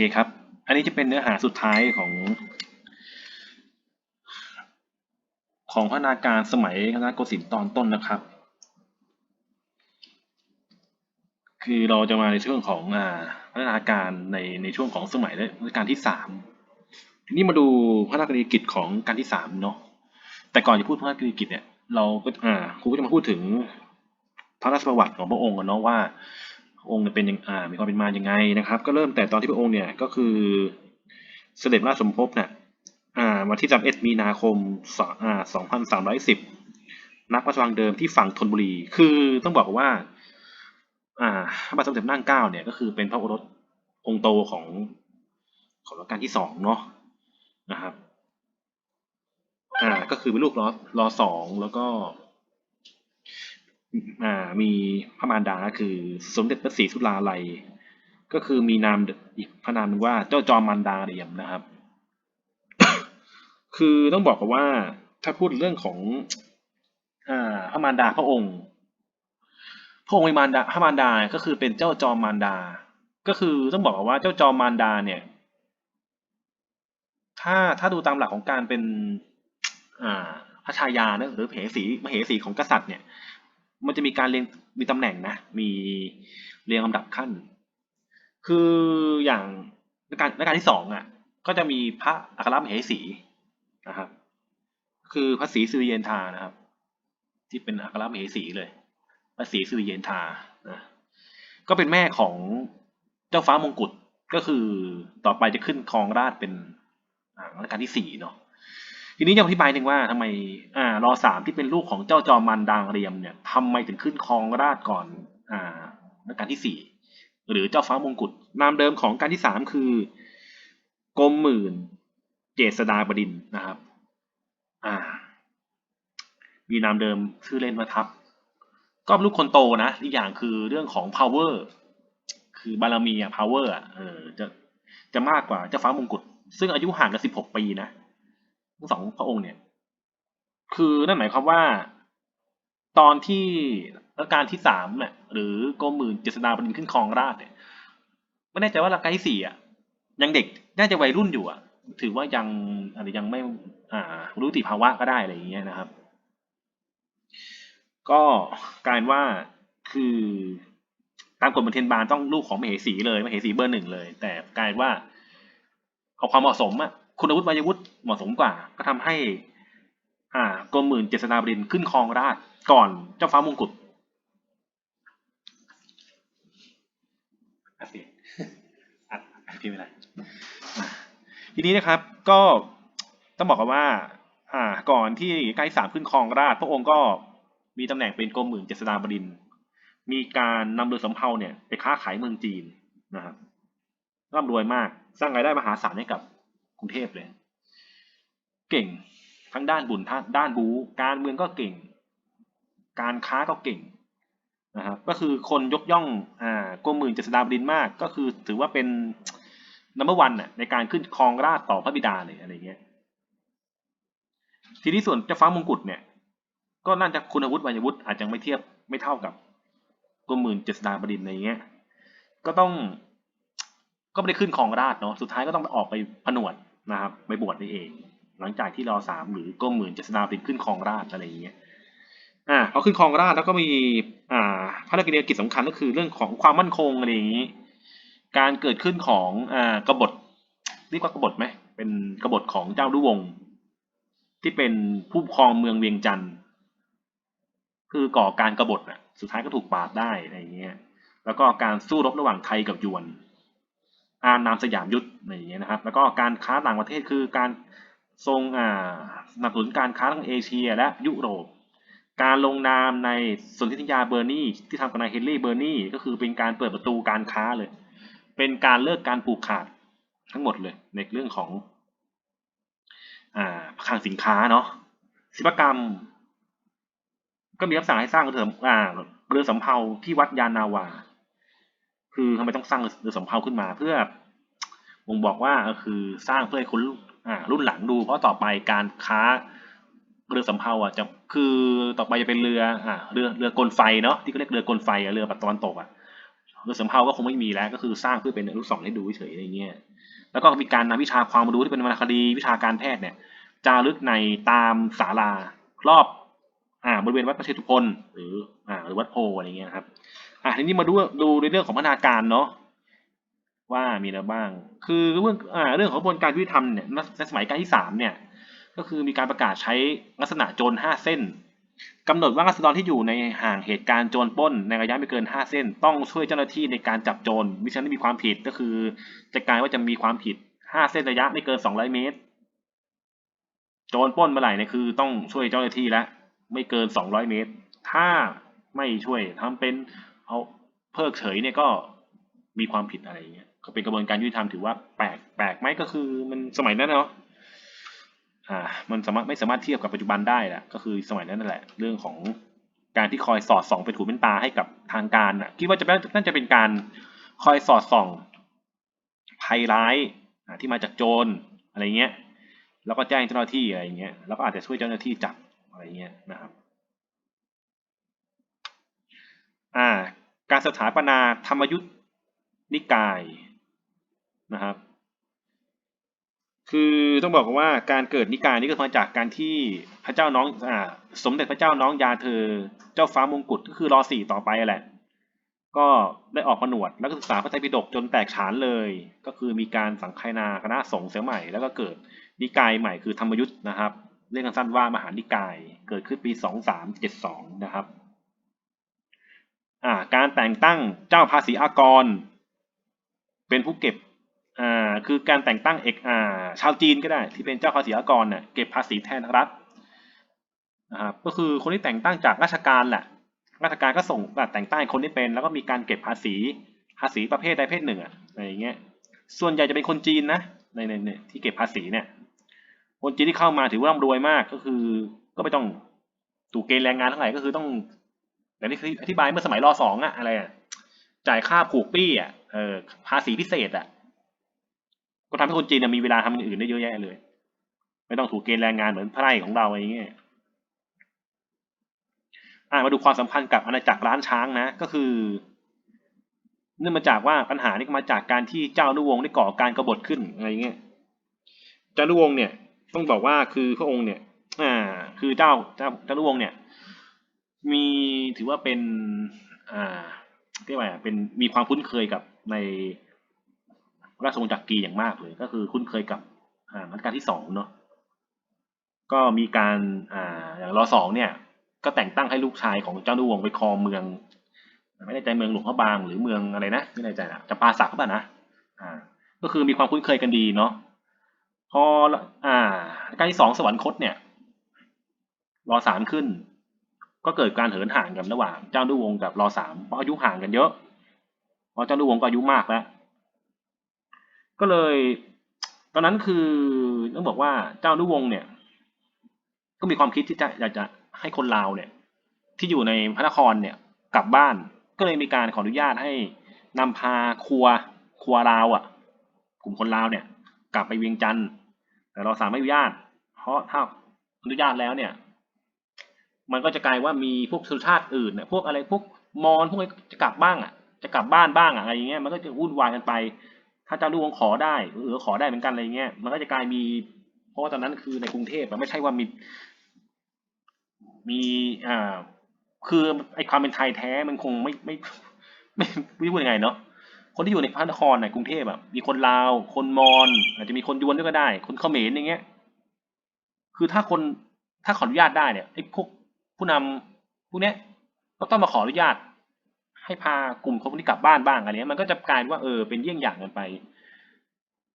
เคครับ อันนี้จะเป็นเนื้อหาสุดท้ายของ ของพัฒนาการสมัยรัตนโกสินทร์ตอนต้นนะครับ คือเราจะมาในช่วงของอพัฒนาการในในช่วงของสมัยรัชกาลที่สามทีนี้มาดูพระราชกรณีกิจของการที่สามเนาะ แต่ก่อนจะพูดพระราชกรณีกิจเนี่ย เราก็อ่าครูก็จะมาพูดถึงพระราชประวัติของพระองค์กันเนาะว่า องค์เนี่ยเป็นยังอ่ามีความเป็นมาอยังไงนะครับ ก็เริ่มแต่ตอนที่พระองค์เนี่ยก็คือเสด็จราชสมภพเนี่ยอ่าวันที่31มีนาคมสองอ่า2310นักพระราชวังเดิมที่ฝั่งธนบุรี คือต้องบอกว่าอ่าพระบาทสมเด็จนั่งเก้าเนี่ยก็คือเป็นพระโอรสองค์โตของของรัชกาลที่สองเนาะนะครับอ่าก็คือเป็นลูกรอรอสองแล้วก็ มีพระมารดาคือสมเด็จพระศรีสุราลัย ก็คือมีนามอีกพระนามนึงว่าเจ้าจอมมารดาเรียมนะครับ คือต้องบอกกันว่าถ้าพูดเรื่องของอพระมารดาพระองค์ พระองค์มีมารดาพระมารดาก็คือเป็นเจ้าจอมมารดา ก็คือต้องบอกว่าเจ้าจอมมารดาเนี่ย ถ้าถ้าดูตามหลักของการเป็นอ่าพระชายาเนะหรือเหสีมเหสีของกษัตริย์เนี่ย มันจะมีการเรียงมีตำแหน่งนะ มีเรียงลำดับขั้น คืออย่างในการในการที่สองอะ ก็จะมีพระอัครมเหสีนะครับ คือพระศรีสุริเยนทานะครับ ที่เป็นอัครมเหสีเลย พระศรีสุริเยนทานะก็เป็นแม่ของเจ้าฟ้ามงกุฎก็คือต่อไปจะขึ้นครองราชเป็นรัชกาลที่สี่เนาะ ทีนี้จะอธิบายหนึ่งว่าทำไมอ่ารอสามที่เป็นลูกของเจ้าจอมมันดางเรียมเนี่ยทำไมถึงขึ้นครองราชก่อนอ่ารัชกาลที่สี่หรือเจ้าฟ้ามงกุฎนามเดิมของการที่สามคือกรมหมื่นเจษฎาบดินนะครับ อ่า มีนามเดิมชื่อเล่นว่าทับ ก็ลูกคนโตนะอีกอย่างคือเรื่องของ power คือบารมีอะ power อะเออจะจะมากกว่าเจ้าฟ้ามงกุฎซึ่งอายุห่างกันสิบหกปีนะ ทั้งสองพระองค์เนี่ย คือนั่นหมายความว่า ตอนที่รัชกาลที่สามเนี่ยหรือโกมหมื่นเจษฎาบดินขึ้นครองราชเนี่ยไม่แน่ใจว่ารัชกาลที่สี่อะยังเด็กน่าจะวัยรุ่นอยู่อะ ถือว่ายังอาจจะยังไม่ อ่า รู้ติภาวะก็ได้อะไรอย่างเงี้ยนะครับ ก็กายว่าคือตามกฎบันเทียนบานต้องลูกของมเหสีเลยมเหสีเบอร์หนึ่งเลย แต่กลายว่าเอาความเหมาะสมอะ คุณวุฒิวัยวุฒิเหมาะสมกว่า ก็ทำให้ อ่ากรมหมื่นเจษฎาบดินขึ้นครองราชก่อนเจ้าฟ้ามงกุฎอัดเสียงอัดอัดพี่ไม่ได้ทีนี้นะครับ ก็ต้องบอกกันว่า อ่า ก่อนที่ใกล้สามขึ้นครองราชพระองค์ก็มีตำแหน่งเป็นกรมหมื่นเจษฎาบดิน มีการนำเรือสำเภาเนี่ยไปค้าขายเมืองจีนนะครับร่ำรวยมาก สร้างรายได้มหาศาลให้กับ กรุงเทพเลย เก่งทั้งด้านบุญทั้งด้านบูการเมืองก็เก่ง การค้าก็เก่งนะครับก็คือคนยกย่องอ่ากรมหมื่นเจษฎาบดินมาก ก็คือถือว่าเป็นนัมเบอร์วันน่ะในการขึ้นครองราชต่อพระบิดาเลยอะไรเงี้ยทีนี้ส่วนเจ้าฟ้ามงกุฎเนี่ย ก็น่าจะคุณวุฒิวัยวุฒิอาจจะไม่เทียบไม่เท่ากับกรมหมื่นเจษฎาบดินอะไรเงี้ยก็ต้องก็ไม่ได้ขึ้นครองราชเนาะสุดท้ายก็ต้องออกไปผนวด นะครับไปบวชนี่เอง หลังจากที่รอสามหรือกรมหมื่นเจษฎาบดินขึ้นครองราชอะไรอย่างเงี้ยอ่าพอขึ้นครองราชแล้วก็มีอ่าพระราชกิจกิจสำคัญก็คือเรื่องของความมั่นคงอะไรอย่างงี้ การเกิดขึ้นของอ่ากบฏเรียกว่ากบฏไหมเป็นกบฏของเจ้าดุวง ที่เป็นผู้ครองเมืองเวียงจันทร์คือก่อการกบฏอะสุดท้ายก็ถูกปราบได้อะไรอย่างเงี้ยแล้วก็การสู้รบระหว่างไทยกับยวน อานนามสยามยุทธอะไรอย่างเงี้ยนะครับ แล้วก็การค้าต่างประเทศคือการทรงอ่าสนับสนุนการค้าทั้งเอเชีย และยุโรป การลงนามในสนธิสัญญาเบอร์นีที่ทำกับนายเฮนรี่เบอร์นีก็คือเป็นการเปิดประตูการค้าเลย เป็นการเลิกการปลูกขาดทั้งหมดเลยในเรื่องของอ่าคลังสินค้าเนาะศิลปกรรม ก็มีคำสั่งให้สร้างเรือสำอ่าเรือสำเภาที่วัดยานนาวา คือทำไมต้องสร้างเรือสำเภาขึ้นมาเพื่อบ่งบอกว่าคือสร้างเพื่อให้คนรุ่นหลังดู เพราะต่อไปการค้าเรือสำเภาอะจะคือต่อไปจะเป็นเรืออ่าเรือเรือกลไฟเนาะที่เขาเรียกเรือกลไฟอะเรือแบบตะวันตกอะเรือสำเภาก็คงไม่มีแล้วก็คือสร้างเพื่อเป็นลูกศรให้ดูเฉยๆอะไรเงี้ยแล้วก็มีการนำวิชาความรู้ที่เป็นวรรณคดีวิชาการแพทย์เนี่ยจารึกในตามศาลารอบอ่าบริเวณวัดพระเชตุพนหรืออ่าหรือวัดโพอะไรเงี้ยครับ อ่าทีนี้มาดูดูในเรื่องของพัฒนาการเนาะว่ามีอะไรบ้าง คือเรื่องอ่าเรื่องของกระบวนการยุติธรรมเนี่ยในสมัยการที่สามเนี่ย ก็คือมีการประกาศใช้ลักษณะโจรห้าเส้นกำหนดว่ารัษฎรที่อยู่ในห่างเหตุการณ์โจรปล้น ในระยะไม่เกินห้าเส้น ต้องช่วยเจ้าหน้าที่ในการจับโจรมิฉะนั้นมีความผิดก็คือจะกลายว่าจะมีความผิดห้าเส้นระยะไม่เกินสองร้อยเมตร โจรปล้นเมื่อไหร่เนี่ยคือ ต้องช่วยเจ้าหน้าที่แล้วไม่เกินสองร้อยเมตร ถ้าไม่ช่วยทำเป็น เอาเพิกเฉยเนี่ยก็มีความผิดอะไรอย่างเงี้ยก็เป็นกระบวนการยุติธรรมถือว่าแปลกแปลกไหมก็คือมันสมัยนั้นเนาะอ่ามันสามารถไม่สามารถเทียบกับปัจจุบันได้แหละก็คือสมัยนั้นนั่นแหละ เรื่องของการที่คอยสอดส่องเป็นหูเป็นตาให้กับทางการอะคิดว่าจะน่าจะเป็นการคอยสอดส่องภัยร้ายที่มาจากโจรอะไรเงี้ย แล้วก็แจ้งเจ้าหน้าที่อะไรเงี้ย แล้วก็อาจจะช่วยเจ้าหน้าที่จับอะไรเงี้ยนะครับ อ่า การสถาปนาธรรมยุทธนิกายนะครับ คือต้องบอกว่าการเกิดนิกายนี้ก็มาจากการที่พระเจ้าน้องอ่าสมเด็จพระเจ้าน้องยาเธอ เจ้าฟ้ามงกุฎก็คือรอสี่ต่อไปแหละ ก็ได้ออกผนวดแล้วก็ศึกษาพระไตรปิฎกจนแตกฉานเลย ก็คือมีการสังคายนาคณะสงฆ์เสียใหม่ แล้วก็เกิดนิกายใหม่คือธรรมยุทธ์นะครับ เรียกสั้นๆว่ามหานิกาย เกิดขึ้นปีสองสามเจ็ดสองนะครับ การแต่งตั้งเจ้าภาษีอากร เป็นผู้เก็บอ่าคือการแต่งตั้งเอกอ่าชาวจีนก็ได้ ที่เป็นเจ้าภาษีอากรเนี่ยเก็บภาษีแทนรัฐนะครับก็คือคนที่แต่งตั้งจากราชการแหละราชการก็ส่งแต่งตั้งคนที่เป็น แล้วก็มีการเก็บภาษีภาษีประเภทใดประเภทหนึ่งอะอะไรอย่างเงี้ยส่วนใหญ่จะเป็นคนจีนนะในในในที่เก็บภาษีเนี่ย คนจีนที่เข้ามาถือว่าร่ำรวยมากก็คือ ก็ไม่ต้องถูกเกณฑ์แรงงานเท่าไหร่ก็คือต้อง อย่างที่อธิบายเมื่อสมัยรอสองอะอะไรอะจ่ายค่าผูกปี้อะเออภาษีพิเศษอะก็ทำให้คนจีนมีเวลาทำอย่างอื่นได้เยอะแยะเลย ไม่ต้องถูกเกณฑ์แรงงานเหมือนพระไร่ของเราอะไรอย่างเงี้ยอ่ามาดูความสัมพันธ์กับอาณาจักรล้านช้างนะ ก็คือเนื่องมาจากว่าปัญหานี้มาจากการที่เจ้านุวงศ์ได้ก่อการกบฏขึ้นอะไรเงี้ยเจ้านุวงศ์เนี่ย ต้องบอกว่าคือพระองค์เนี่ย อ่า คือเจ้าเจ้าเจ้านุวงศ์เนี่ย มีถือว่าเป็น อ่าเรียกว่าเป็นมีความคุ้นเคยกับในราชวงศ์จักรีอย่างมากเลย ก็คือคุ้นเคยกับอ่ารัชกาลที่สองเนาะก็มีการอ่าอย่างรอสองเนี่ย ก็แต่งตั้งให้ลูกชายของเจ้านุวงศ์ไปครองเมือง ไม่แน่ใจเมืองหลวงพระบางหรือเมืองอะไรนะไม่แน่ใจนะจะปาสักป่ะนะอ่า ก็คือมีความคุ้นเคยกันดีเนาะพออ่าการที่สองสวรรคตเนี่ยรอสามขึ้น ก็เกิดการเหินห่างกันระหว่างเจ้านุวงกับรอสามเพราะอายุห่างกันเยอะ เพราะเจ้านุวงก็อายุมากแล้ว ก็เลย ตอนนั้นคือต้องบอกว่าเจ้านุวงเนี่ย ก็มีความคิดที่จะอยากจะให้คนลาวเนี่ย ที่อยู่ในพระนครเนี่ยกลับบ้านก็เลยมีการขออนุญาตให้นำพาครัวครัวลาวอะ กลุ่มคนลาวเนี่ย กลับไปเวียงจันทร์แต่เราสามไม่อนุญาต เพราะถ้าอนุญาตแล้วเนี่ย มันก็จะกลายว่ามีพวกชนชาติอื่นเนี่ยพวกอะไรพวกมอญพวกนี้จะกลับบ้างอะ จะกลับบ้านบ้างอะอะไรอย่างเงี้ยมันก็จะวุ่นวายกันไป ถ้าเจ้าลูกขอได้หรือขอได้เหมือนกันอะไรเงี้ยมันก็จะกลายมี เพราะว่าตอนนั้นคือในกรุงเทพมันไม่ใช่ว่ามี มีอ่าคือไอความเป็นไทยแท้มันคงไม่ไม่ไม่ไม่พูดยังไงเนาะคนที่อยู่ในพระนครในกรุงเทพแบบมีคนลาว คนมอญอาจจะมีคนยวนด้วยก็ได้ คนเขมรอย่างเงี้ย คือถ้าคนถ้าขออนุญาตได้เนี่ยไอ้พวก ผู้นำพวกเนี้ยก็ต้องมาขออนุญาต ให้พากลุ่มคนพวกนี้กลับบ้านบ้างอะไรเงี้ยมันก็จะกลายว่าเออเป็นเยี่ยงอย่างกันไป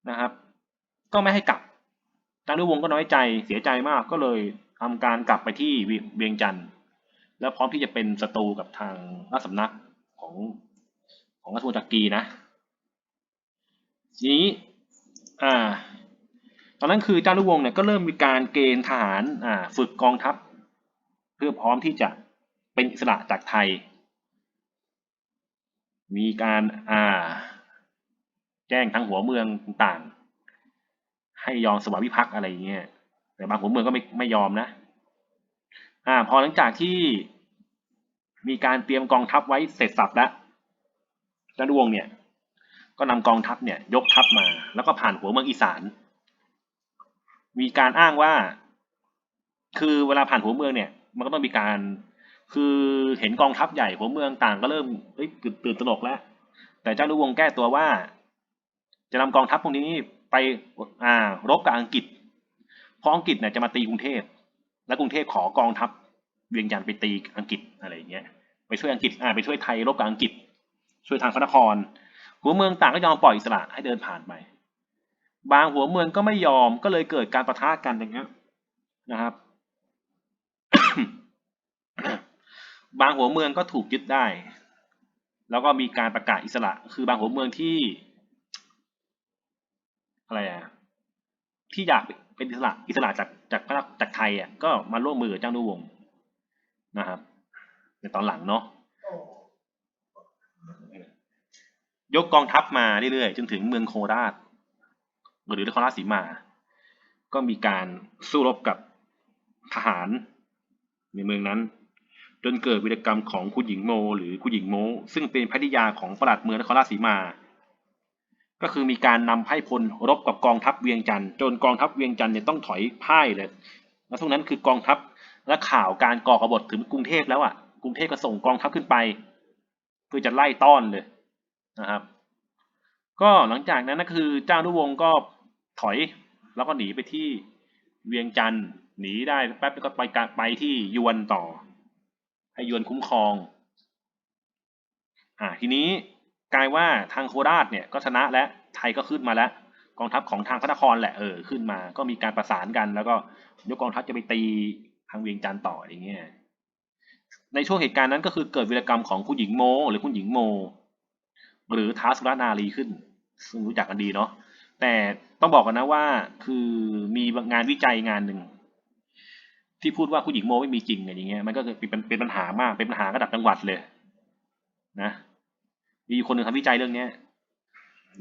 นะครับ ก็ไม่ให้กลับจารุวงก็น้อยใจเสียใจมากก็เลยทำการกลับไปที่เวียงจันทร์แล้วพร้อมที่จะเป็นศัตรูกับทางราชสำนักของของราชวงศ์จักรีนะทีนี้อ่า ตอนนั้นคือจ้าลุวงศ์เนี่ยก็เริ่มมีการเกณฑ์ทหารอ่าฝึกกองทัพ เพื่อพร้อมที่จะเป็นอิสระจากไทย มีการอ่าแจ้งทั้งหัวเมืองต่างๆ ให้ยอมสวามิภักอะไรเงี้ยแต่บางหัวเมืองก็ไม่ไม่ยอมนะอ่าพอหลังจากที่มีการเตรียมกองทัพไว้เสร็จสับแล้วจ้าดวงเนี่ยก็นำกองทัพเนี่ยยกทัพมา แล้วก็ผ่านหัวเมืองอีสาน มีการอ้างว่า คือเวลาผ่านหัวเมืองเนี่ย มันก็ต้องมีการ คือเห็นกองทัพใหญ่หัวเมืองต่างก็เริ่มเฮ้ยตื่นตระหนกแล้ว แต่เจ้านุวงศ์แก้ตัวว่า จะนำกองทัพพวกนี้ไปอ่ารบกับอังกฤษเพราะอังกฤษเนี่ยจะมาตีกรุงเทพ และกรุงเทพขอกองทัพเวียงจันทร์ไปตีอังกฤษอะไรอย่างเงี้ย ไปช่วยอังกฤษอ่าไปช่วยไทยรบกับอังกฤษ ช่วยทางพระนคร หัวเมืองต่างก็ยอมปล่อยอิสระให้เดินผ่านไปบางหัวเมืองก็ไม่ยอมก็เลยเกิดการประทะกันอย่างเงี้ยนะครับ บางหัวเมืองก็ถูกยึดได้ แล้วก็มีการประกาศอิสระ คือบางหัวเมืองที่ อะไรอะที่อยากเป็นอิสระอิสระจากจากจากไทยอะก็มาร่วมมือกับเจ้านุวงศ์นะครับ ในตอนหลังเนาะยกกองทัพมาเรื่อยๆจนถึงเมืองโคราชหรือนครราชสีมา ก็มีการสู้รบกับทหารในเมืองนั้น จนเกิดวีรกรรมของคุณหญิงโม หรือคุณหญิงโม ซึ่งเป็นภริยาของปลัดเมืองนครราชสีมา ก็คือมีการนำไพ่พลรบกับกองทัพเวียงจันทร์จนกองทัพเวียงจันทร์เนี่ยต้องถอยพ่ายเลยแล้วทุกนั้นคือกองทัพและข่าวการก่อกบฏถึงกรุงเทพแล้วอะกรุงเทพก็ส่งกองทัพขึ้นไป เพื่อจะไล่ต้อนเลยนะครับ ก็หลังจากนั้นก็คือเจ้านุวงศ์ก็ถอยแล้วก็หนีไปที่เวียงจันทร์หนีได้แป๊บก็ไปไปที่ยวนต่อ ให้ยวนคุ้มครองอ่าทีนี้กลายว่าทางโคราชเนี่ยก็ชนะและไทยก็ขึ้นมาแล้ว กองทัพของทางพระนครแหละเออขึ้นมา ก็มีการประสานกัน แล้วก็ยกกองทัพจะไปตีทางเวียงจันทร์ต่ออย่างเงี้ยในช่วงเหตุการณ์นั้นก็คือเกิดวีรกรรมของคุณหญิงโม หรือคุณหญิงโม หรือท้าสุรนารีขึ้น ซึ่งรู้จักกันดีเนาะแต่ต้องบอกกันนะว่าคือมีงานวิจัยงานหนึ่ง ที่พูดว่าคุณหญิงโมไม่มีจริงอะไรอย่างเงี้ยมันก็เป็นเป็นปัญหามากเป็นปัญหาระดับจังหวัดเลย นะ มีคนหนึ่งทำวิจัยเรื่องเนี้ย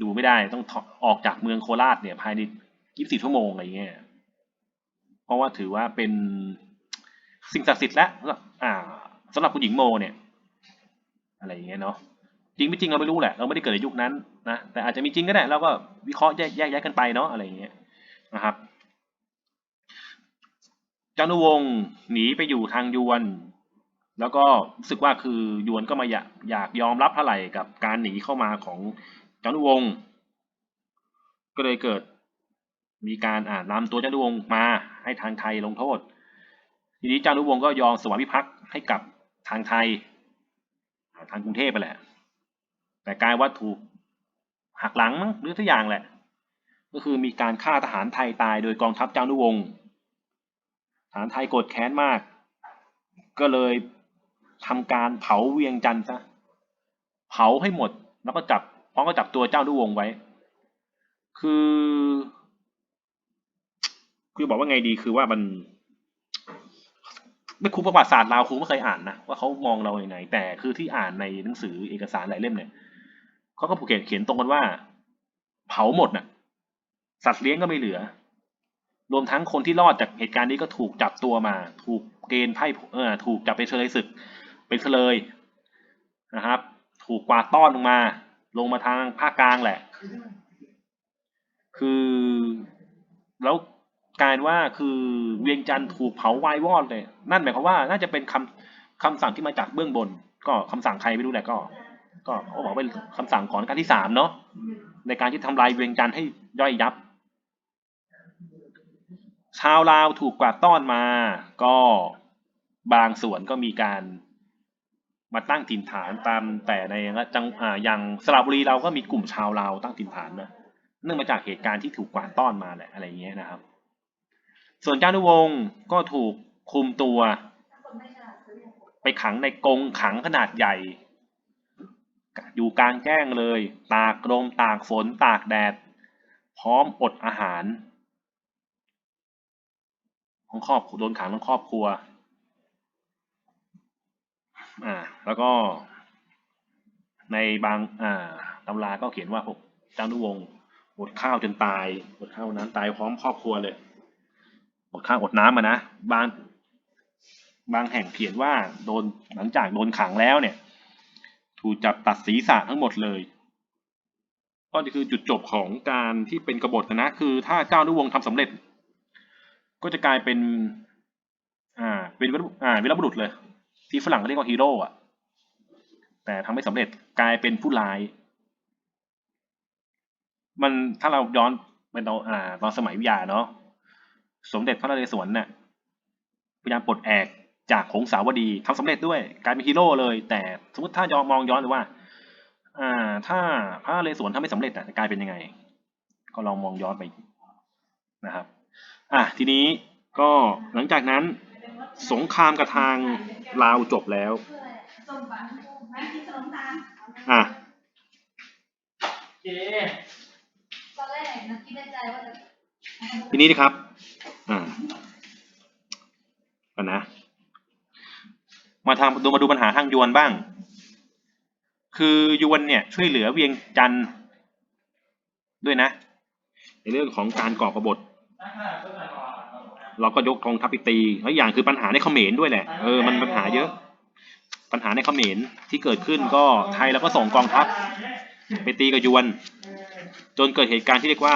ดูไม่ได้ต้องออกจากเมืองโคราชเนี่ยภายใน24ชั่วโมงอะไรเงี้ยเพราะว่าถือว่าเป็นสิ่งศักดิ์สิทธิ์และอ่าสำหรับคุณหญิงโมเนี่ย อะไรอย่างเงี้ยเนาะจริงไม่จริงเราไม่รู้แหละ เราไม่ได้เกิดในยุคนั้นนะแต่อาจจะมีจริงก็ได้เราก็วิเคราะห์แยกแยกแยกันไปเนาะอะไรอย่างเงี้ยนะครับ จานุวงศ์หนีไปอยู่ทางยวน แล้วก็รู้สึกว่าคือยวนก็มาอยากอยากยอมรับเท่าไหร่กับการหนีเข้ามาของจานุวงศ์ก็เลยเกิดมีการอ่านำตัวจานุวงศ์มาให้ทางไทยลงโทษ ทีนี้จานุวงศ์ก็ยอมสวามิภักดิ์ให้กับทางไทย ทางกรุงเทพไปแหละ แต่กลายว่าถูกหักหลังมั้งหรือทุกอย่างแหละ ก็คือมีการฆ่าทหารไทยตายโดยกองทัพจานุวงศ์ ทหารไทยโกรธแค้นมาก ก็เลยทำการเผาเวียงจันทร์ซะเผาให้หมด แล้วก็จับพร้อมก็จับตัวเจ้านุวงไว้ คือ คือบอกว่าไงดีคือว่ามัน ไม่ครูประวัติศาสตร์ลาวครูไม่เคยอ่านนะว่าเขามองเราอย่างไงแต่คือที่อ่านในหนังสือเอกสารหลายเล่มเนี่ยเขาก็ผูกเขียนเขียนตรงกันว่า เผาหมดน่ะ สัตว์เลี้ยงก็ไม่เหลือ รวมทั้งคนที่รอดจากเหตุการณ์นี้ก็ถูกจับตัวมา ถูกเกณฑ์ไพ่เออถูกจับไปเฉลยศึก เป็นเฉลยนะครับ ถูกกวาดต้อนลงมา ลงมาทางภาคกลางแหละ คือแล้วกลายว่าคือเวียงจันทร์ถูกเผาวายวอดเลย นั่นหมายความว่าน่าจะเป็นคำคำสั่งที่มาจากเบื้องบน ก็คำสั่งใครไม่รู้แหละก็ ก็เขาบอกเป็นคำสั่งของกาลที่สามเนาะในการที่ทำลายเวียงจันทร์ให้ย่อยยับ ชาวลาวถูกกวาดต้อนมา ก็บางส่วนก็มีการมาตั้งถิ่นฐานตามแต่ในจังอ่าอย่างสระบุรีเราก็มีกลุ่มชาวลาวตั้งถิ่นฐานนะเนื่องมาจากเหตุการณ์ที่ถูกกวาดต้อนมาแหละอะไรเงี้ยนะครับ ส่วนเจ้านุวงศ์ก็ถูกคุมตัว ไปขังในกรงขังขนาดใหญ่ อยู่กลางแจ้งเลย ตากลมตากฝนตากแดด พร้อมอดอาหาร ของครอบโดนขังทั้งครอบครัวอ่าแล้วก็ ในบางอ่าตำราก็เขียนว่าพวกเจ้านุวงศ์อดข้าวจนตายอดข้าวนั้นตายพร้อมครอบครัวเลยอดข้าวอดน้ำมานะบางบางแห่งเขียนว่าโดนหลังจากโดนขังแล้วเนี่ย ถูกจับตัดศีรษะทั้งหมดเลย ก็คือจุดจบของการที่เป็นกบฏนะคือถ้าเจ้านุวงศ์ทำสำเร็จ ก็จะกลายเป็น อ่า เป็นวีรอ่าวีรบุรุษเลย ที่ฝรั่งเขาเรียกว่าฮีโร่อะแต่ทำไม่สำเร็จกลายเป็นผู้ร้าย มันถ้าเราย้อนไปตอนอ่าตอนสมัยวิทยาเนาะสมเด็จพระนเรศวรเนี่ยพยายามปลดแอกจากหงสาวดีทำสำเร็จด้วยกลายเป็นฮีโร่เลย แต่สมมติถ้ายอมมองย้อนเลยว่า อ่า ถ้าพระนเรศวรทำไม่สำเร็จอะจะกลายเป็นยังไง ก็ลองมองย้อนไปนะครับ อะทีนี้ก็หลังจากนั้นสงครามกับทางลาวจบแล้วส่งบัตรไม่ที่ขนมตาลอะเจ๊ตอนแรกนะคิดในใจว่าจะทีนี้นะครับ อ่ากันนะ มาทางดูมาดูปัญหาทางยวนบ้าง คือยวนเนี่ยช่วยเหลือเวียงจันทร์ด้วยนะ ในเรื่องของการก่อกบฏ เราก็ยกกองทัพไปตีแล้วอย่างคือปัญหาในเขมรด้วยแหละ เออ มันปัญหาเยอะ ปัญหาในเขมรที่เกิดขึ้นก็ไทยเราก็ส่งกองทัพไปตีกับยวน จนเกิดเหตุการณ์ที่เรียกว่า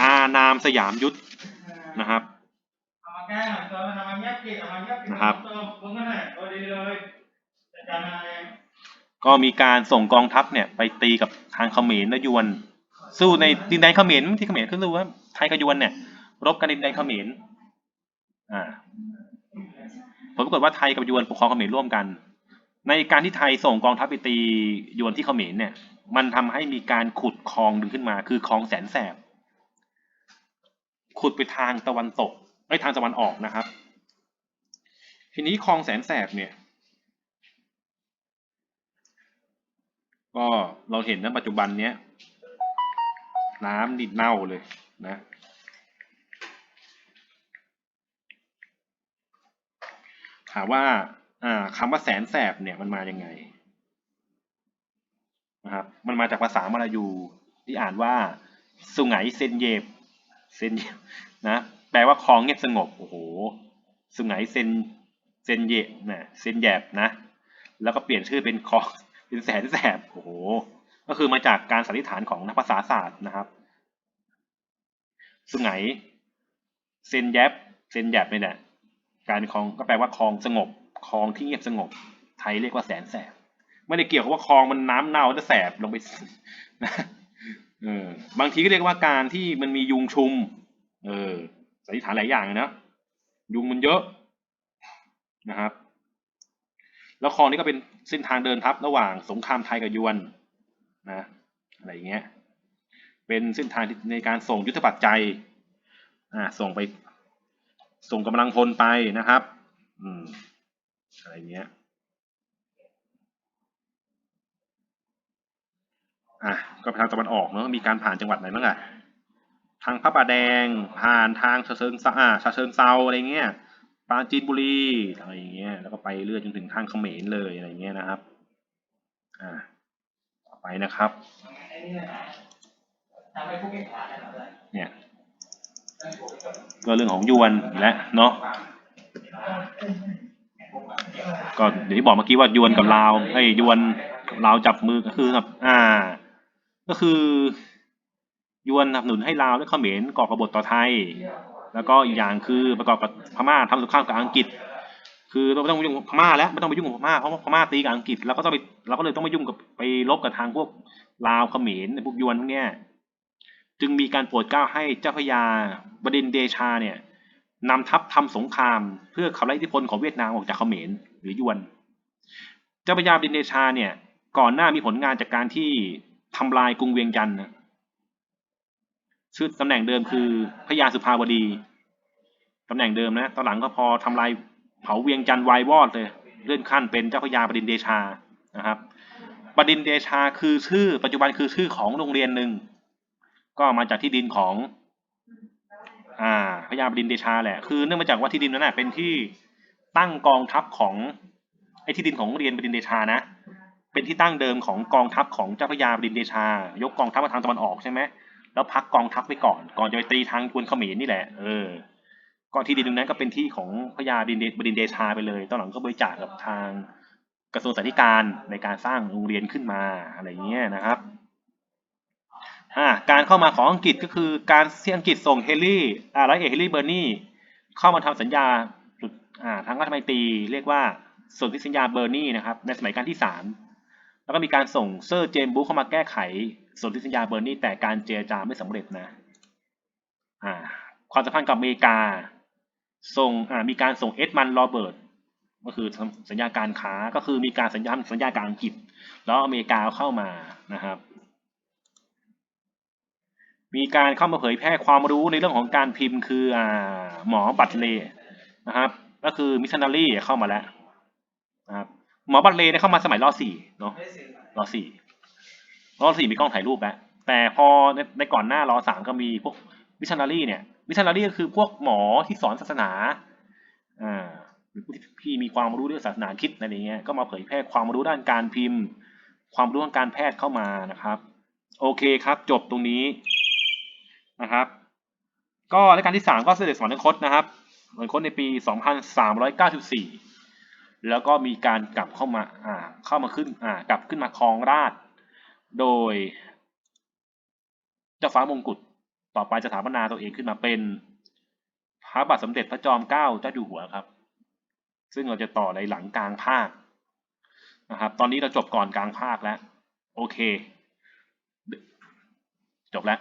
อานามสยามยุทธนะครับเอามาแก้หน่อยเติมเอามาเงียบกิเอามาเงียบกินะครับเติมมึงก็ได้ตัวดีเลยจัดการมาเองก็มีการส่งกองทัพเนี่ยไปตีกับทางเขมรและยวน สู้ในดินแดนเขมรที่เขมรขึ้นสู้ว่าไทยกับยวนเนี่ย รบกันในดินแดนเขมรอ่าผลปรากฏว่าไทยกับยวนปกครองเขมรร่วมกัน ในการที่ไทยส่งกองทัพไปตียวนที่เขมรเนี่ย มันทำให้มีการขุดคลองดึงขึ้นมา คือคลองแสนแสบ ขุดไปทางตะวันตกไอ้ยทางตะวันออกนะครับ ทีนี้คลองแสนแสบเนี่ยก็เราเห็นณปัจจุบันเนี้ยน้ำดินเน่าเลยนะ ถาว่าอ่าคำว่าแสนแสบเนี่ยมันมาอยังไงนะครับมันมาจากภาษามาลายูที่อ่านว่า สุไหงเซนเยบเซนเยบนะแปลว่าคลองเงียบสงบโอ้โหสุไหงเซนเซนเยบนะเซนแยบนะ แล้วก็เปลี่ยนชื่อเป็นคลองเป็นแสนแสบโอ้โหก็คือมาจากการสันนิษฐานของนักภาษาศาสตร์นะครับ สุไหงเซนแยบเซนแยบนี่แหละ การคลองก็แปลว่าคลองสงบคลองที่เงียบสงบ ไทยเรียกว่าแสนแสบไม่ได้เกี่ยวกับว่าคลองมันน้ำเน่าจะแสบลงไปนะเออบางทีก็เรียกว่าการที่มันมียุงชุม เออสันนิษฐานหลายอย่างนะยุงมันเยอะนะครับ แล้วคลองนี้ก็เป็นเส้นทางเดินทัพระหว่างสงครามไทยกับยวนนะอะไรอย่างเงี้ย เป็นเส้นทางในการส่งยุทธปัจจัยอ่าส่งไป ส่งกำลังพลไปนะครับ อืมอะไรเงี้ยอะก็ทางตะวันออกเนอะมีการผ่านจังหวัดไหนบ้างอะทางพระประแดงผ่านทางชะเชิงซาอ่าชะเชิงเซาอะไรเงี้ยปราจีนบุรีอะไรอย่างเงี้ยแล้วก็ไปเรื่อยจนถึงทางเขมรเลยอะไรเงี้ยนะครับอ่าต่อไปนะครับเนี่ย ก็เรื่องของยวนแล้วเนาะก็เดี๋ยวที่บอกเมื่อกี้ว่ายวนกับลาวไอ้ยวนกับลาวจับมือก็คือแบบอ่า ก็คือยวนสนับสนุนให้ลาวและเขมรก่อกบฏต่อไทย แล้วก็อีกอย่างคือประกอบกับพม่าทำสงครามกับอังกฤษ คือเราไม่ต้องไปยุ่งกับพม่าแล้วไม่ต้องไปยุ่งกับพม่าเพราะพม่าตีกับอังกฤษเราก็ต้องไปเราก็เลยต้องไปยุ่งกับไปลบกับทางพวกลาวเขมรพวกยวนพวกเนี้ย จึงมีการโปรดเกล้าให้เจ้าพยาบดินเดชาเนี่ยนำทัพทำสงคราม เพื่อขับไล่อิทธิพลของเวียดนามออกจากเขมรหรือยวน เจ้าพยาบดินเดชาเนี่ยก่อนหน้ามีผลงานจากการที่ทำลายกรุงเวียงจันทร์นะชื่อตำแหน่งเดิมคือพระยาสุภาวดีตำแหน่งเดิมนะตอนหลังก็พอทำลายเผาเวียงจันทร์วายวอดเลยเลื่อนขั้นเป็นเจ้าพระยาบดินเดชานะครับบดินเดชาคือชื่อปัจจุบันคือชื่อของโรงเรียนหนึ่ง ก็มาจากที่ดินของอ่าพญาบดินเดชาแหละ คือเนื่องมาจากว่าที่ดินนั้นนะเป็นที่ตั้งกองทัพของไอ้ที่ดินของโรงเรียนบดินเดชานะ เป็นที่ตั้งเดิมของกองทัพของเจ้าพระยาบดินเดชา ยกกองทัพมาทางตะวันออกใช่ไหมแล้วพักกองทัพไปก่อน ก่อนจะไปตีทางทวนเขมรนี่แหละ เออก็ที่ดินตรงนั้นก็เป็นที่ของพระยาดินเดบดินเดชาไปเลย ตอนหลังก็บริจาคกับทางกระทรวงสาธารณการในการสร้างโรงเรียนขึ้นมาอะไรเงี้ยนะครับ อ่าการเข้ามาของอังกฤษก็คือการที่อังกฤษส่งเฮนรี่อ่าร้อยเอกเฮนรี่เบอร์นีเข้ามาทำสัญญาอ่าทางรัฐไมตรีเรียกว่าสนธิสัญญาเบอร์นีนะครับในสมัยการที่สามแล้วก็มีการส่งเซอร์เจมส์บุ๊กเข้ามาแก้ไขสนธิสัญญาเบอร์นีแต่การเจรจาไม่สำเร็จนะอ่าความสัมพันธ์กับอเมริกา ส่งอ่ามีการส่งเอ็ดมันโรเบิร์ตก็คือสัญญาการค้าก็คือมีการสัญญาสัญญาการอังกฤษ แล้วอเมริกาเข้ามานะครับ มีการเข้ามาเผยแพร่ความรู้ในเรื่องของการพิมพ์ คืออ่าหมอบัตเลนะครับ ก็คือมิชชันนารีเข้ามาแล้วนะครับหมอบัตเลย์เนี่ยเข้ามาสมัยรอสี่เนาะรอสี่รอสี่มีกล้องถ่ายรูปแล้วแต่พอในในก่อนหน้ารอสามก็มีพวกมิชชันนารีเนี่ยมิชชันนารีก็คือพวกหมอที่สอนศาสนาอ่าหรือผู้ที่ที่มีความรู้เรื่องศาสนาคิดอะไรเงี้ยก็มาเผยแพร่ความรู้ด้านการพิมพ์ ความรู้ทางการแพทย์เข้ามานะครับ โอเคครับ จบตรงนี้ นะครับ ก็รายการที่สามก็เสด็จสวรรคตนะครับสวรรคตในปี 2394 แล้วก็มีการกลับเข้ามาอ่าเข้ามาขึ้นอ่ากลับขึ้นมาครองราชโดย เจ้าฟ้ามงกุฎต่อไปจะสถาปนาตัวเองขึ้นมาเป็นพระบาทสมเด็จพระจอมเกล้าเจ้าอยู่หัวครับ ซึ่งเราจะต่อในหลังกลางภาคนะครับ ตอนนี้เราจบก่อนกลางภาคแล้ว โอเค จบแล้ว